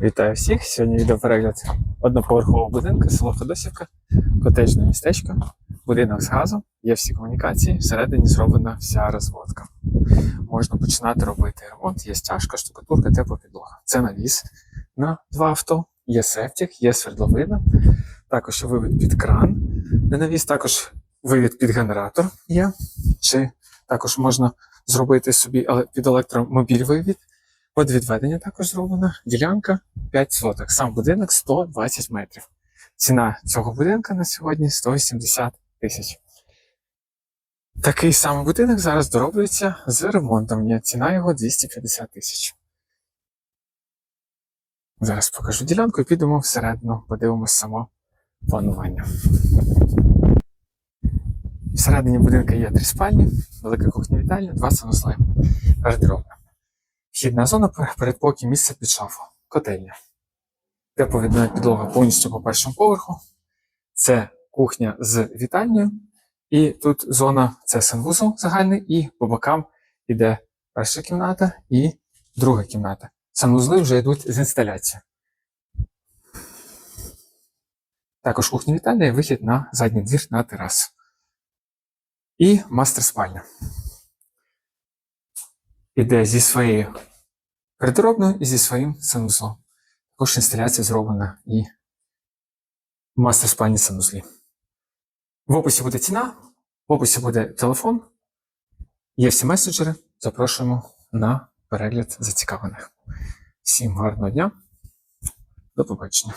Вітаю всіх! Сьогодні відеоперегляд одноповерхового будинку, село Ходосівка, котеджне містечко, будинок з газом, є всі комунікації, всередині зроблена вся розводка. Можна починати робити ремонт, є стяжка, штукатурка, тепла підлога. Це навіс на два авто, є септик, є свердловина, також вивід під кран, на навіс, також вивід під генератор є, чи також можна зробити собі під електромобіль вивід. Под відведення також зроблено. Ділянка 5 соток. Сам будинок 120 метрів. Ціна цього будинка на сьогодні 180 тисяч. Такий самий будинок зараз дороблюється з ремонтом. Ціна його 250 тисяч. Зараз покажу ділянку і підемо всередину, подивимось само планування. Всередині будинка є три спальні, велика кухня вітальня, два санузли, гардеробна. Вхідна зона передпокій місце під шафу, котельня. Тепловідна підлога повністю по першому поверху. Це кухня з вітальнею. І тут зона це санвузол загальний, і по бокам йде перша кімната і друга кімната. Санвузли вже йдуть з інсталяції. Також кухня вітальня і вихід на задній двір на терасу. І мастер спальня. Іде зі своєю гардеробною і зі своїм санузлом. Також інсталяція зроблена і в мастер спальні санузлі. В описі буде ціна, в описі буде телефон. Є всі меседжери. Запрошуємо на перегляд зацікавлених. Всім гарного дня. До побачення.